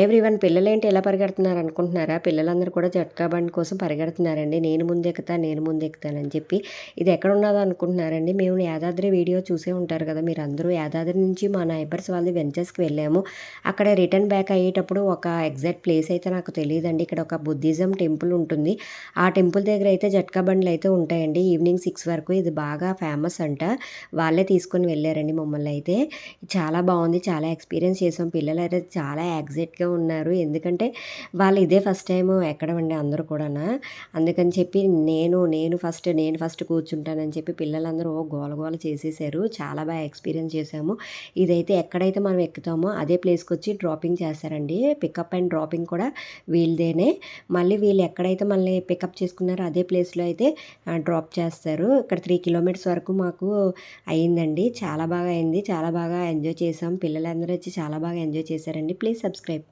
Everyone పిల్లలేంటి ఎలా పరిగెడుతున్నారు అనుకుంటున్నారా? పిల్లలందరూ కూడా జట్కా బండి కోసం పరిగెడుతున్నారండి. నేను ముందెక్కుతా నేను ముందు ఎక్కుతానని చెప్పి ఇది ఎక్కడ ఉన్నదో అనుకుంటున్నారండి. మేము యాదాద్రి వీడియో చూసే ఉంటారు కదా మీరు అందరూ యాదాద్రి నుంచి మా నైబర్స్ వాళ్ళది వెంచర్స్కి వెళ్ళాము. అక్కడ రిటర్న్ బ్యాక్ అయ్యేటప్పుడు ఒక ఎగ్జాక్ట్ ప్లేస్ అయితే నాకు తెలియదండి. ఇక్కడ ఒక బుద్ధిజం టెంపుల్ ఉంటుంది. ఆ టెంపుల్ దగ్గర అయితే జట్కా బండ్లు అయితే ఉంటాయండి. ఈవినింగ్ సిక్స్ వరకు ఇది బాగా ఫేమస్ అంట. వాళ్ళే తీసుకొని వెళ్ళారండి మమ్మల్ని అయితే. చాలా బాగుంది చాలా ఎక్స్పీరియన్స్ చేసాం. పిల్లలు అయితే చాలా యాక్సైట్గా ఉన్నారు. ఎందుకంటే వాళ్ళు ఇదే ఫస్ట్ టైం ఎక్కడ ఉండే అందరూ కూడా అందుకని చెప్పి నేను నేను ఫస్ట్ నేను ఫస్ట్ కూర్చుంటానని చెప్పి పిల్లలందరూ గోల గోల చేసేసారు. చాలా బాగా ఎక్స్పీరియన్స్ చేసాము ఇదైతే ఎక్కడైతే మనం ఎక్కుతామో అదే ప్లేస్కి వచ్చి డ్రాపింగ్ చేస్తారండి. పికప్ అండ్ డ్రాపింగ్ కూడా వీళ్ళదేనే. మళ్ళీ వీళ్ళు ఎక్కడైతే మళ్ళీ పికప్ చేసుకున్నారో అదే ప్లేస్లో అయితే డ్రాప్ చేస్తారు. ఇక్కడ త్రీ కిలోమీటర్స్ వరకు మాకు అయిందండి. చాలా బాగా అయింది. చాలా బాగా ఎంజాయ్ చేసాం పిల్లలందరూ వచ్చి చాలా బాగా ఎంజాయ్ చేశారండి. Please subscribe.